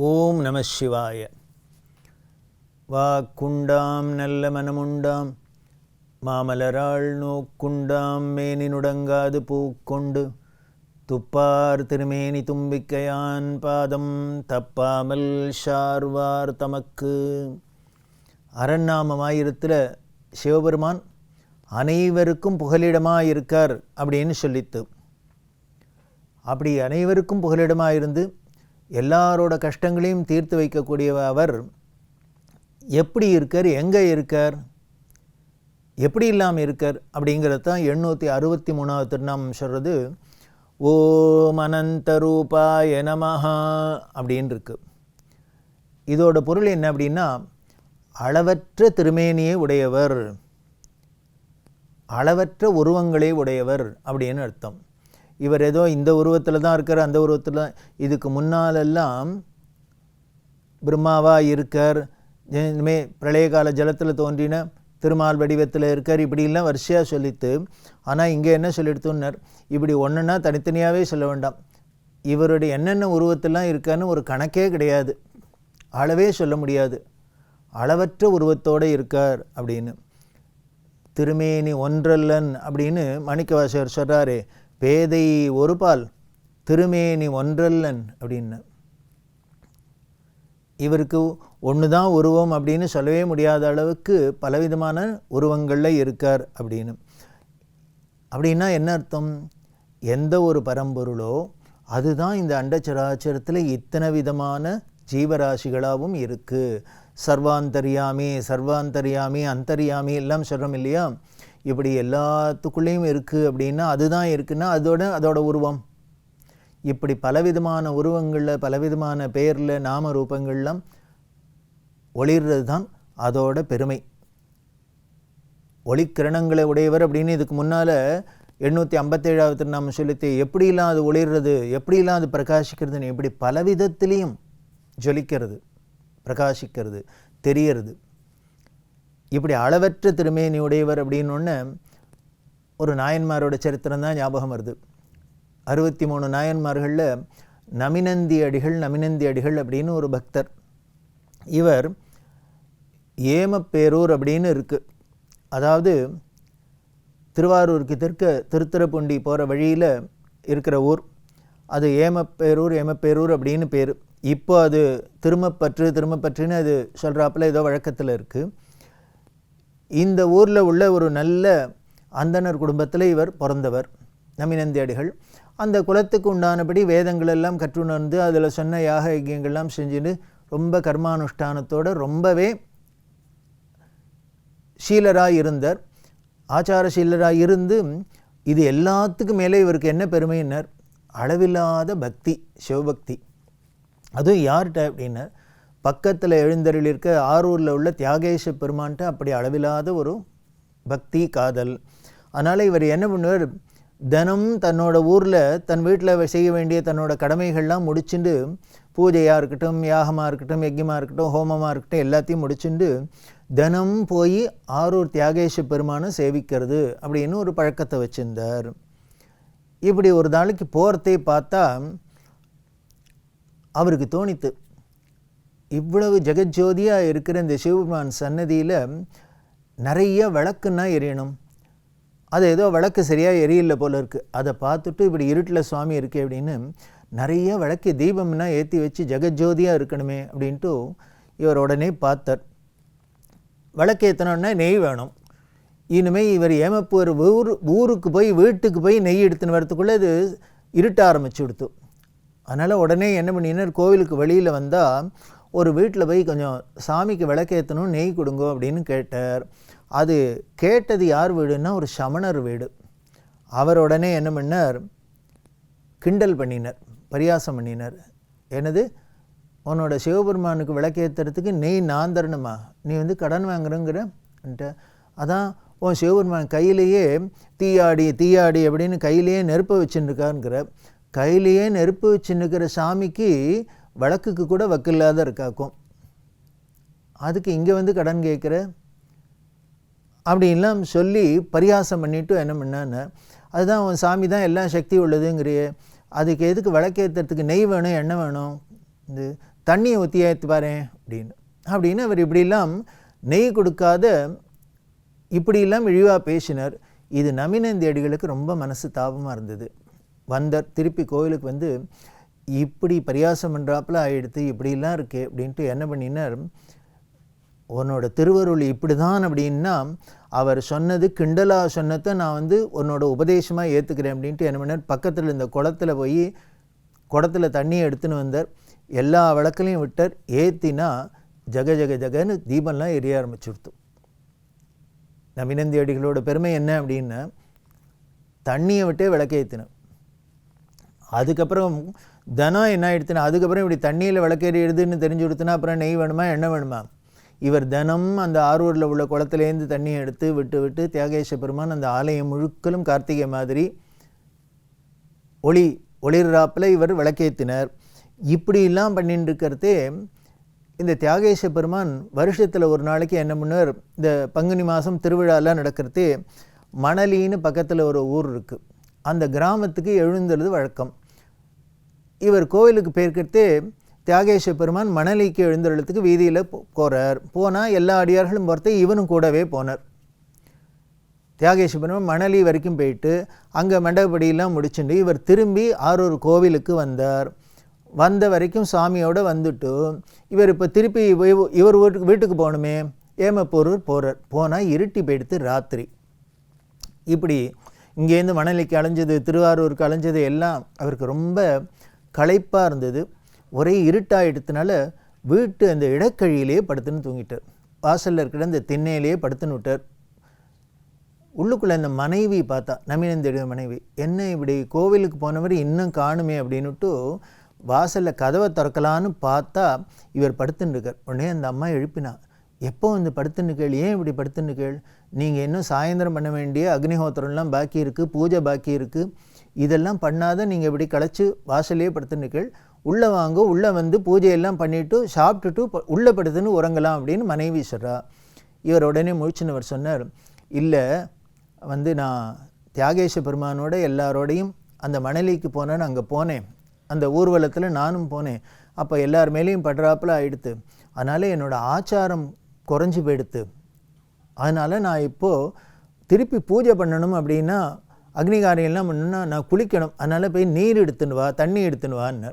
ஓம் நம சிவாய. வாக்குண்டாம் நல்ல மனமுண்டாம். மாமலராள் நோக்குண்டாம் மேனி நுடங்காது பூக்கொண்டு. துப்பார் திருமேனி தும்பிக்கையான் பாதம் தப்பாமல் ஷார்வார் தமக்கு. அரண்நாமமாயிருத்தில் சிவபெருமான் அனைவருக்கும் புகலிடமாக இருக்கார் அப்படின்னு சொல்லித்து. அப்படி அனைவருக்கும் புகலிடமாக இருந்து எல்லாரோட கஷ்டங்களையும் தீர்த்து வைக்கக்கூடிய அவர். எப்படி இருக்கார்? எங்கே இருக்கார்? எப்படி இல்லாமல் இருக்கார்? அப்படிங்கிறது தான் எண்ணூற்றி அறுபத்தி மூணாவது திருநாமம் சொல்கிறது ஓம் அனந்த ரூபாய நமஹா அப்படின்னு இருக்கு இதோட பொருள் என்ன அப்படின்னா அளவற்ற திருமேனியை உடையவர். அளவற்ற உருவங்களை உடையவர் அப்படின்னு அர்த்தம். இவர் ஏதோ இந்த உருவத்தில் தான் இருக்கார் அந்த உருவத்தில் இதுக்கு முன்னாலெல்லாம் பிரம்மாவாக இருக்கார். இனிமே பிரளய கால ஜலத்தில் தோன்றின திருமால் வடிவத்தில் இருக்கார். இப்படிலாம் வரிசையாக சொல்லித்து ஆனால் இங்கே என்ன சொல்லிடுத்துன்னார்? இப்படி ஒன்றுன்னா தனித்தனியாகவே சொல்ல வேண்டாம். இவருடைய என்னென்ன உருவத்தெல்லாம் இருக்கான்னு ஒரு கணக்கே கிடையாது. அளவே சொல்ல முடியாது. அளவற்ற உருவத்தோடு இருக்கார் அப்படின்னு. திருமேனி ஒன்றல்லன் அப்படின்னு மாணிக்கவாசகர் சொல்கிறாரே பேதை ஒருபால் திருமேனி ஒன்றல்லன் அப்படின்னு. இவருக்கு ஒன்று தான் உருவம் அப்படின்னு சொல்லவே முடியாத அளவுக்கு பலவிதமான உருவங்களில் இருக்கார் அப்படின்னு. அப்படின்னா என்ன அர்த்தம்? எந்த ஒரு பரம்பொருளோ அதுதான் இந்த அண்டச்சராச்சரத்தில் இத்தனை விதமான ஜீவராசிகளாகவும் இருக்குது சர்வாந்தரியாமி சர்வாந்தரியாமி அந்தரியாமி எல்லாம் சொல்கிறோம் இல்லையா? இப்படி எல்லாத்துக்குள்ளேயும் இருக்குது அப்படின்னா அதுதான் இருக்குன்னா அதோட அதோட உருவம். இப்படி பலவிதமான உருவங்களில் பலவிதமான பெயரில் நாம ரூபங்கள்லாம் ஒளிர்றது தான் அதோட பெருமை. ஒளிக்கிரணங்களை உடையவர் அப்படின்னு இதுக்கு முன்னால் எண்ணூற்றி ஐம்பத்தேழாவது நாம் சொல்லித்து எப்படிலாம் அது ஒளிர்றது எப்படிலாம் அது பிரகாசிக்கிறதுன்னு எப்படி பலவிதத்திலையும் ஜொலிக்கிறது பிரகாசிக்கிறது தெரியறது. இப்படி அளவற்ற திருமேனி உடையவர் அப்படின்னு ஒரு நாயன்மாரோட சரித்திரம் தான் ஞாபகம் வருது. அறுபத்தி மூணு நாயன்மார்களில் நமினந்தி அடிகள் நமினந்தி அடிகள் அப்படின்னு ஒரு பக்தர். இவர் ஏமப்பேரூர் அப்படின்னு இருக்குது அதாவது திருவாரூருக்கு தெற்க திருத்துறைப்பூண்டி போகிற வழியில் இருக்கிற ஊர். அது ஏமப்பேரூர் ஏமப்பேரூர் அப்படின்னு பேர். இப்போ அது திருமப்பற்று திரும்பப்பற்றுன்னு அது சொல்கிறாப்புல ஏதோ வழக்கத்தில் இருக்குது இந்த ஊரில் உள்ள ஒரு நல்ல அந்தனர் குடும்பத்தில் இவர் பிறந்தவர் நமினந்தியடிகள் அந்த குலத்துக்கு உண்டானபடி வேதங்கள் எல்லாம் கற்றுணர்ந்து அதில் சொன்ன யாக யஜ்யங்கள்லாம் செஞ்சுன்னு ரொம்ப கர்மானுஷ்டானத்தோடு ரொம்பவே சீலராக இருந்தார். ஆச்சார சீலராக இருந்து இது எல்லாத்துக்கும் மேலே இவருக்கு என்ன பெருமையினர் அளவில்லாத பக்தி சிவபக்தி. அதுவும் யார்கிட்ட அப்படின்னா பக்கத்தில் எழுந்தருள் இருக்க ஆரூரில் உள்ள தியாகேஷ பெருமான்ட்ட அப்படி அளவில்லாத ஒரு பக்தி காதல். அதனால் இவர் என்ன பண்ணுவார்? தினம் தன்னோட ஊரில் தன் வீட்டில் செய்ய வேண்டிய தன்னோட கடமைகள்லாம் முடிச்சுண்டு பூஜையாக இருக்கட்டும் யாகமாக இருக்கட்டும் யஜ்யமாக இருக்கட்டும் ஹோமமாக இருக்கட்டும் எல்லாத்தையும் முடிச்சுண்டு தினம் போய் ஆரூர் தியாகேஷ பெருமானை சேவிக்கிறது அப்படின்னு ஒரு பழக்கத்தை வச்சுருந்தார். இப்படி ஒரு நாளைக்கு போகிறதே பார்த்தா அவருக்கு தோணித்து இவ்வளவு ஜெகஜோதியாக இருக்கிற இந்த சிவபெருமான் சன்னதியில் நிறைய விளக்குன்னா எரியணும். அது ஏதோ விளக்கு சரியாக எரியல போல இருக்குது அதை பார்த்துட்டு இப்படி இருட்டில் சுவாமி இருக்கே அப்படின்னு நிறைய விளக்கு தீபம்னா ஏற்றி வச்சு ஜெகஜோதியாக இருக்கணுமே அப்படின்ட்டு இவர் உடனே பார்த்தார். விளக்கு விளக்கேற்றணுன்னா நெய் வேணும். இனிமேல் இவர் ஏமப்பூர் ஊர் ஊருக்கு போய் வீட்டுக்கு போய் நெய் எடுத்துன்னு வரத்துக்குள்ளே இது இருட்ட ஆரம்பிச்சு கொடுத்து. அதனால் உடனே என்ன பண்ணினார்? கோவிலுக்கு வெளியில் வந்தால் ஒரு வீட்டில் போய் கொஞ்சம் சாமிக்கு விளக்கேற்றணும் நெய் கொடுங்கோ அப்படின்னு கேட்டார். அது கேட்டது யார் வீடுன்னா ஒரு சமணர் வீடு. அவர் உடனே என்ன பண்ணார்? கிண்டல் பண்ணினர் பரியாசம் பண்ணினர். என்னது? உன்னோட சிவபெருமானுக்கு விளக்கேற்றுறதுக்கு நெய் நான் தரணுமா? நீ வந்து கடன் வாங்குறங்கிறன்ட்டு அதான் உன் சிவபெருமான் கையிலேயே தீயாடி தீயாடி அப்படின்னு கையிலேயே நெருப்பு வச்சுருக்காருங்கிற கையிலேயே நெருப்பு வச்சுருக்கிற சாமிக்கு வழக்குக்கு கூட வக்கில்லாத இருக்காக்கும். அதுக்கு இங்கே வந்து கடன் கேட்குற? அப்படின்லாம் சொல்லி பரியாசம் பண்ணிவிட்டு என்ன பண்ணான்னு அதுதான் அவன் சாமி தான் எல்லாம் சக்தி உள்ளதுங்கிறியே. அதுக்கு எதுக்கு விளக்கேற்றுறதுக்கு நெய் வேணும் எண்ணெய் வேணும்? இது தண்ணியை ஊற்றி ஏற்றுப்பாரு அப்படின்னு. அப்படின்னு அவர் இப்படிலாம் நெய் கொடுக்காத இப்படியெல்லாம் இழிவாக பேசினார். இது நவீனந்தியடிகளுக்கு ரொம்ப மனசு தாபமாக இருந்தது. வந்தார் திருப்பி கோவிலுக்கு வந்து இப்படி பரியாசம் பண்ணுறாப்புல ஆகிடுத்து இப்படிலாம் இருக்கே அப்படின்ட்டு என்ன பண்ணினார்? உன்னோட திருவருள் இப்படி தான் அப்படின்னா அவர் சொன்னது கிண்டலா சொன்னதை நான் வந்து உன்னோட உபதேசமாக ஏற்றுக்கிறேன் அப்படின்ட்டு என்ன பண்ணார்? பக்கத்தில் இந்த குளத்துல போய் குடத்தில் தண்ணியை எடுத்துன்னு வந்தார். எல்லா விளக்கலையும் விட்டார். ஏற்றினா ஜக ஜக ஜகன்னு தீபம்லாம் எரிய ஆரம்பிச்சுடுத்து. நவீனந்தி அடிகளோட பெருமை என்ன அப்படின்னா தண்ணியை விட்டே விளக்கேற்றினேன் அதுக்கப்புறம் தனம் என்ன ஆயிடுத்துனா அதுக்கப்புறம் இப்படி தண்ணியில் விளக்கேறிடுதுன்னு தெரிஞ்சு கொடுத்தனா அப்புறம் நெய் வேணுமா எண்ணெய் வேணுமா? இவர் தினம் அந்த ஆரூரில் உள்ள குளத்துலேருந்து தண்ணியை எடுத்து விட்டு விட்டு தியாகேஷ பெருமான் அந்த ஆலயம் முழுக்கலும் கார்த்திகை மாதிரி ஒளி ஒளிர்றாப்பில் இவர் விளக்கேற்றினார் இப்படிலாம் பண்ணிட்டு இருக்கிறதே இந்த தியாகேஷ பெருமான் வருஷத்தில் ஒரு நாளைக்கு என்ன பண்ணுவார்? இந்த பங்குனி மாதம் திருவிழாலாம் நடக்கிறது மணலின்னு பக்கத்தில் ஒரு ஊர் இருக்குது அந்த கிராமத்துக்கு எழுந்தது வழக்கம். இவர் கோவிலுக்கு போயிருக்கிறது தியாகேஸ்வர பெருமான் மணலிக்கு எழுந்தருளத்துக்கு வீதியில் போகிறார் போனால் எல்லா அடியார்களும் பொறுத்து இவனும் கூடவே போனார். தியாகேஸ்வர பெருமான் மணலி வரைக்கும் போயிட்டு அங்கே மண்டபடியெல்லாம் முடிச்சுட்டு இவர் திரும்பி ஆரூர் கோவிலுக்கு வந்தார். வந்த வரைக்கும் சாமியோடு வந்துட்டு இவர் இப்போ திருப்பி இவர் வீட்டுக்கு வீட்டுக்கு போகணுமே. ஏமப்போரூர் போகிறார் போனால் இருட்டி போயிடுத்து ராத்திரி. இப்படி இங்கேருந்து மணலிக்கு அலைஞ்சது திருவாரூருக்கு அலைஞ்சது எல்லாம் அவருக்கு ரொம்ப களைப்பாக இருந்தது. ஒரே இருட்டாயிடுத்துனால வீட்டு அந்த இடக்கழியிலேயே படுத்துன்னு தூங்கிட்டார். வாசலில் இருக்கிற அந்த திண்ணையிலேயே படுத்துன்னு விட்டார். உள்ளுக்குள்ளே அந்த மனைவி பார்த்தா நவீனந்தேடிய மனைவி என்ன இப்படி கோவிலுக்கு போனவர் இன்னும் காணுமே அப்படின்னுட்டு வாசலில் கதவை திறக்கலான்னு பார்த்தா இவர் படுத்துன்னு இருக்கார். உடனே அந்த அம்மா எழுப்பினா எப்போ வந்து படுத்துன்னு கேள்? ஏன் இப்படி படுத்துன்னு கேள்? நீங்கள் இன்னும் சாயந்தரம் பண்ண வேண்டிய அக்னிஹோத்திரம்லாம் பாக்கி இருக்குது பூஜை பாக்கி இருக்குது இதெல்லாம் பண்ணாத நீங்கள் இப்படி களைச்சி வாசலே படுத்துன்னு உள்ளே வாங்க உள்ளே வந்து பூஜையெல்லாம் பண்ணிவிட்டு சாப்பிட்டுட்டு உள்ளே படுத்துன்னு உறங்கலாம் அப்படின்னு மனைவி சொல்கிறா இவர் உடனே முழிச்சினவர் சொன்னார் இல்லை வந்து நான் தியாகேச பெருமானோட எல்லாரோடையும் அந்த மணலிக்கு போனேன்னு அங்கே போனேன். அந்த ஊர்வலத்தில் நானும் போனேன். அப்போ எல்லார் மேலேயும் படுறாப்பில் ஆயிடுத்து. அதனால் என்னோடய ஆச்சாரம் குறைஞ்சி போயிடுத்து. அதனால் நான் இப்போது திருப்பி பூஜை பண்ணணும் அப்படின்னா அக்னிகாரியம்லாம் பண்ணுன்னா நான் குளிக்கணும். அதனால் போய் நீர் எடுத்துன்னு வா தண்ணி எடுத்துன்னு வான்னு.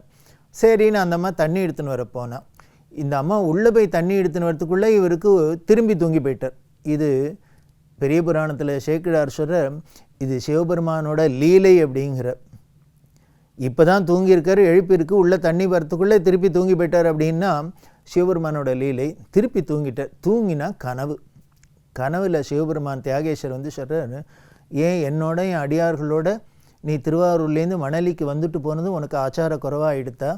சரின்னு அந்த அம்மா தண்ணி எடுத்துன்னு வர இந்த அம்மா உள்ளே போய் தண்ணி எடுத்துன்னு வரத்துக்குள்ளே இவருக்கு திரும்பி தூங்கி போயிட்டார். இது பெரிய புராணத்தில் சேக்கிழார் சொல்கிற இது சிவபெருமானோட லீலை அப்படிங்கிற. இப்போ தான் தூங்கியிருக்காரு எழுப்பியிருக்கு உள்ளே தண்ணி வரத்துக்குள்ளே திருப்பி தூங்கி போயிட்டார் அப்படின்னா சிவபெருமானோட லீலை திருப்பி தூங்கிட்டார். தூங்கினா கனவு. கனவில் சிவபெருமான் தியாகேஸ்வர் வந்து சொல்கிறார் ஏன் என்னோட என் அடியார்களோட நீ திருவாரூர்லேருந்து மணலிக்கு வந்துட்டு போனது உனக்கு ஆச்சார குறைவாக எடுத்தா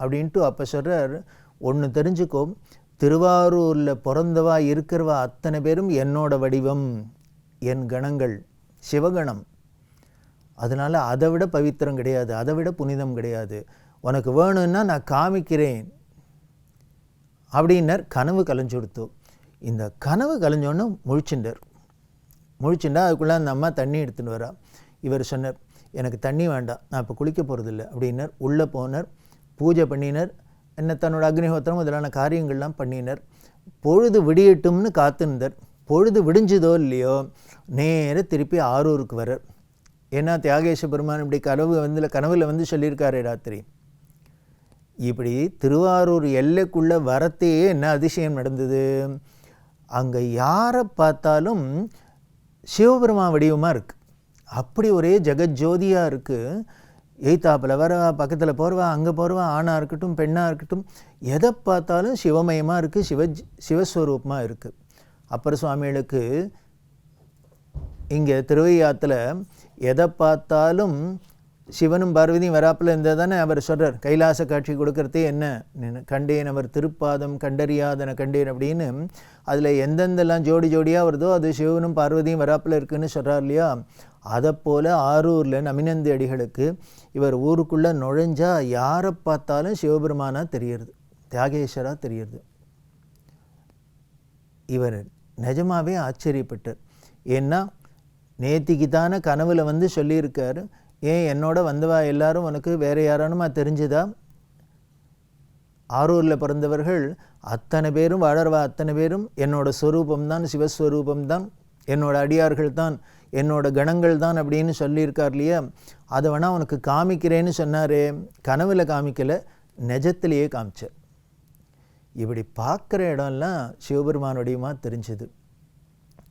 அப்படின்ட்டு அப்போ சொல்கிறார் ஒன்று தெரிஞ்சுக்கோ திருவாரூரில் பிறந்தவா இருக்கிறவா அத்தனை பேரும் என்னோட வடிவம் என் கணங்கள் சிவகணம். அதனால் அதை விட பவித்திரம் கிடையாது அதை விட புனிதம் கிடையாது. உனக்கு வேணும்னா நான் காமிக்கிறேன். அப்படின்னர் கனவு கலைஞ்சு கொடுத்தோம் இந்த கனவு கலைஞ்சோன்னு முழிச்சுண்டார் முழிச்சுண்டா அதுக்குள்ளே அந்த அம்மா தண்ணி எடுத்துன்னு வரா. இவர் சொன்னார் எனக்கு தண்ணி வேண்டாம் நான் இப்போ குளிக்க போகிறதில்ல அப்படின்னார். உள்ளே போனார். பூஜை பண்ணினர். என்ன தன்னோட அக்னிஹோத்திரம் முதலான காரியங்கள்லாம் பண்ணினர். பொழுது விடியட்டும்னு காத்திருந்தார். பொழுது விடிஞ்சதோ இல்லையோ நேர திருப்பி ஆரூருக்கு வரார். ஏன்னா தியாகேஷ பெருமான் இப்படி கனவு வந்து கனவில் வந்து சொல்லியிருக்காரு ராத்திரி. இப்படி திருவாரூர் எல்லைக்குள்ளே வரத்தையே என்ன அதிசயம் நடந்தது? அங்கே யாரை பார்த்தாலும் சிவபெருமா வடிவமாக இருக்குது அப்படி ஒரே ஜெகஜோதியாக இருக்குது எய்த்தாப்பில் வரவா பக்கத்தில் போகிறவா அங்கே போகிறவா ஆணாக இருக்கட்டும் பெண்ணாக இருக்கட்டும் எதை பார்த்தாலும் சிவமயமாக இருக்குது சிவ சிவஸ்வரூபமாக இருக்குது அப்பர் சுவாமிகளுக்கு இங்கே திருவையாத்தில் எதை பார்த்தாலும் சிவனும் பார்வதியும் வராப்பில் இருந்தால் தானே அவர் சொல்கிறார் கைலாச காட்சி கொடுக்கறதே என்ன? கண்டேன் அவர் திருப்பாதம் கண்டறியாதன கண்டேன் அப்படின்னு. அதில் எந்தெந்தெல்லாம் ஜோடி ஜோடியாக வருதோ அது சிவனும் பார்வதியும் வராப்பில் இருக்குன்னு சொல்கிறார் இல்லையா? அதை போல் ஆரூரில் நமினந்தி அடிகளுக்கு இவர் ஊருக்குள்ளே நுழைஞ்சால் யாரை பார்த்தாலும் சிவபெருமானாக தெரியறது தியாகேஸ்வராக தெரியறது. இவர் நிஜமாகவே ஆச்சரியப்பட்டார். ஏன்னா நேத்திக்கு தானே கனவில் வந்து சொல்லியிருக்காரு ஏன் என்னோட வந்தவா எல்லாரும் உனக்கு வேற யாரானுமா தெரிஞ்சுதா? ஆரூரில் பிறந்தவர்கள் அத்தனை பேரும் வாழறவா? அத்தனை பேரும் என்னோட ஸ்வரூபம்தான் சிவஸ்வரூபம்தான் என்னோட அடியார்கள் தான் என்னோட கணங்கள் தான் அப்படின்னு சொல்லியிருக்கார் இல்லையா? அதை வேணால் உனக்கு காமிக்கிறேன்னு சொன்னாரே. கனவில் காமிக்கலை நெஜத்திலேயே காமிச்சார் இப்படி பார்க்குற இடம்லாம் சிவபெருமானுடையமாக தெரிஞ்சுது.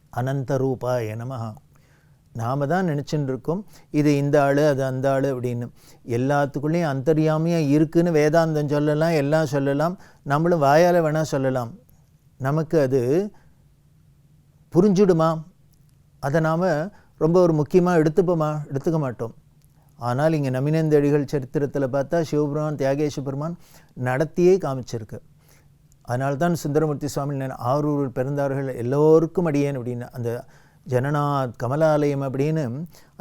அனந்த ரூபா நமஹா. நாம் தான் நினச்சின்னு இருக்கோம் இது இந்த ஆள் அது அந்த ஆள் அப்படின்னு. எல்லாத்துக்குள்ளேயும் அந்தரியாமையாக இருக்குதுன்னு வேதாந்தம் சொல்லலாம் எல்லாம் சொல்லலாம் நம்மளும் வாயால் வேணால் சொல்லலாம். நமக்கு அது புரிஞ்சுடுமா? அதை நாம் ரொம்ப ஒரு முக்கியமாக எடுத்துப்போமா? எடுத்துக்க மாட்டோம். ஆனால் இங்கே நமினந்தடிகள் சரித்திரத்தில் பார்த்தா சிவபெருமான் தியாகேஷ பெருமான் நடத்தியே காமிச்சிருக்கு. அதனால்தான் சுந்தரமூர்த்தி சுவாமி நான் ஆரூர் பிறந்தார்கள் எல்லோருக்கும் அடியேன் அப்படின்னு அந்த ஜனநாத் கமலாலயம் அப்படின்னு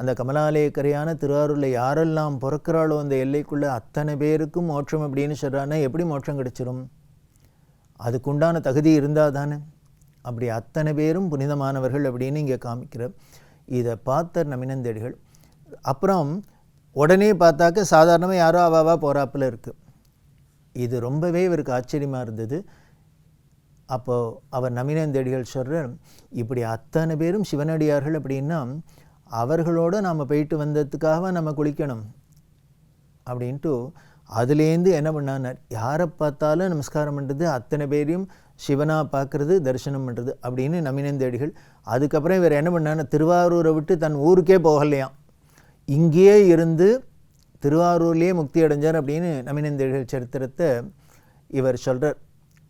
அந்த கமலாலயக்கரையான திருவாரூரில் யாரெல்லாம் பிறக்கிறாளோ அந்த எல்லைக்குள்ளே அத்தனை பேருக்கும் மோட்சம் அப்படின்னு சொல்கிறான்னா எப்படி மோட்சம் கிடைச்சிடும் அதுக்குண்டான தகுதி இருந்தால் தானே. அப்படி அத்தனை பேரும் புனிதமானவர்கள் அப்படின்னு இங்கே காமிக்கிறார் இதை பார்த்த நமினந்தேடிகள் அப்புறம் உடனே பார்த்தாக்க சாதாரணமாக யாரோ அவாவா போகிறாப்பில் இருக்குது இது ரொம்பவே இவருக்கு ஆச்சரியமாக இருந்தது. அப்போது அவர் நமினந்தேடிகள் சொல்கிறார் இப்படி அத்தனை பேரும் சிவனடியார்கள் அப்படின்னா அவர்களோடு நாம் போயிட்டு வந்ததுக்காக நம்ம குளிக்கணும்? அப்படின்ட்டு அதுலேருந்து என்ன பண்ணார் யாரை பார்த்தாலும் நமஸ்காரம் பண்ணுறது அத்தனை பேரையும் சிவனாக பார்க்குறது தரிசனம் பண்ணுறது அப்படின்னு நமினந்தேடிகள் அதுக்கப்புறம் இவர் என்ன பண்ணார் திருவாரூரை விட்டு தன் ஊருக்கே போகலையாம். இங்கேயே இருந்து திருவாரூர்லேயே முக்தி அடைஞ்சார் அப்படின்னு நமினந்தேடிகள் சரித்திரத்தை இவர் சொல்கிறார்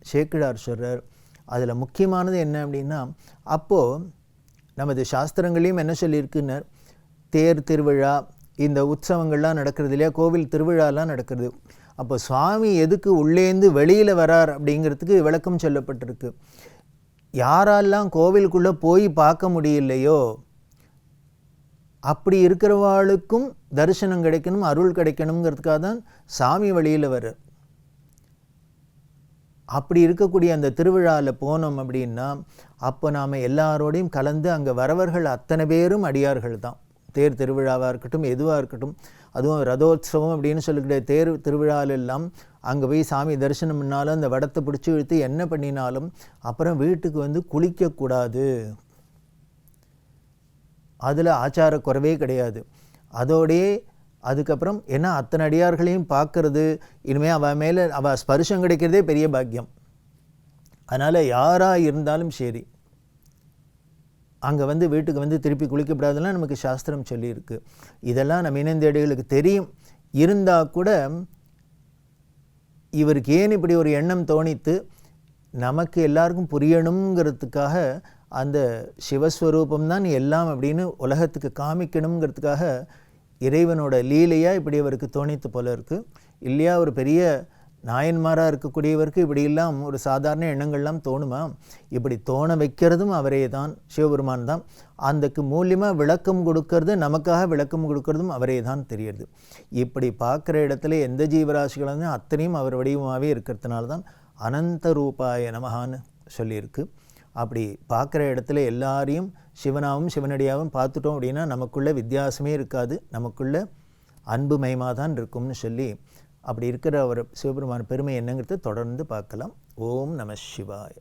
சேக்கிழார் சொல்கிறார் அதில் முக்கியமானது என்ன அப்படின்னா அப்போது நமது சாஸ்திரங்களையும் என்ன சொல்லியிருக்குன்னார்? தேர் திருவிழா இந்த உற்சவங்கள்லாம் நடக்கிறது இல்லையா? கோவில் திருவிழாலாம் நடக்கிறது. அப்போ சுவாமி எதுக்கு உள்ளேந்து வெளியில் வரார் அப்படிங்கிறதுக்கு விளக்கம் சொல்லப்பட்டிருக்கு. யாரெல்லாம் கோவிலுக்குள்ளே போய் பார்க்க முடியலையோ அப்படி இருக்கிறவாளுக்கும் தரிசனம் கிடைக்கணும் அருள் கிடைக்கணுங்கிறதுக்காக தான் சாமி வழியில் வர்றார். அப்படி இருக்கக்கூடிய அந்த திருவிழாவில் போனோம் அப்படின்னா அப்போ நாம் எல்லாரோடையும் கலந்து அங்கே வரவர்கள் அத்தனை பேரும் அடியார்கள் தான். தேர் திருவிழாவாக இருக்கட்டும் எதுவாக இருக்கட்டும் அதுவும் ரதோத்சவம் அப்படின்னு சொல்லிக்கிற தேர் திருவிழாலெல்லாம் அங்கே போய் சாமி தரிசனம் பண்ணாலும் அந்த வடத்தை பிடிச்சி இழுத்து என்ன பண்ணினாலும் அப்புறம் வீட்டுக்கு வந்து குளிக்கக்கூடாது அதில் ஆச்சார குறைவே கிடையாது. அதோடையே அதுக்கப்புறம் ஏன்னா அத்தனை அடியார்களையும் பார்க்கறது? இனிமேல் அவள் மேலே அவள் ஸ்பர்ஷம் கிடைக்கிறதே பெரிய பாக்கியம். அதனால் யாராக இருந்தாலும் சரி அங்கே வந்து வீட்டுக்கு வந்து திருப்பி குளிக்கப்படாதெல்லாம் நமக்கு சாஸ்திரம் சொல்லியிருக்கு. இதெல்லாம் நம்ம இணைந்தேடிகளுக்கு தெரியும். இருந்தால் கூட இவருக்கு ஏன் இப்படி ஒரு எண்ணம் தோணித்து நமக்கு எல்லாருக்கும் புரியணுங்கிறதுக்காக அந்த சிவஸ்வரூபம் தான் எல்லாம் அப்படின்னு உலகத்துக்கு காமிக்கணுங்கிறதுக்காக இறைவனோட லீலையாக இப்படி அவருக்கு தோணித்து போல இருக்குது இல்லையா ஒரு பெரிய நாயன்மாராக இருக்கக்கூடியவருக்கு இப்படியெல்லாம் ஒரு சாதாரண எண்ணங்கள்லாம் தோணுமா? இப்படி தோண வைக்கிறதும் அவரே தான் சிவபெருமான் தான். அதுக்கு மூலியமாக விளக்கம் கொடுக்கறது நமக்காக விளக்கம் கொடுக்கறதும் அவரே தான் தெரியுது. இப்படி பார்க்குற இடத்துல எந்த ஜீவராசிகளும் அத்தனையும் அவர் வடிவமாகவே இருக்கிறதுனால தான் அனந்த ரூபாய நமகான்னு சொல்லியிருக்கு. அப்படி பார்க்குற இடத்துல எல்லாரையும் சிவனாகவும் சிவனடியாகவும் பார்த்துட்டோம் அப்படின்னா நமக்குள்ளே வித்தியாசமே இருக்காது. நமக்குள்ளே அன்பு மயமாக தான் இருக்கும்னு சொல்லி அப்படி இருக்கிற ஒரு சிவபெருமான பெருமை என்னங்கிறது தொடர்ந்து பார்க்கலாம். ஓம் நம சிவாய.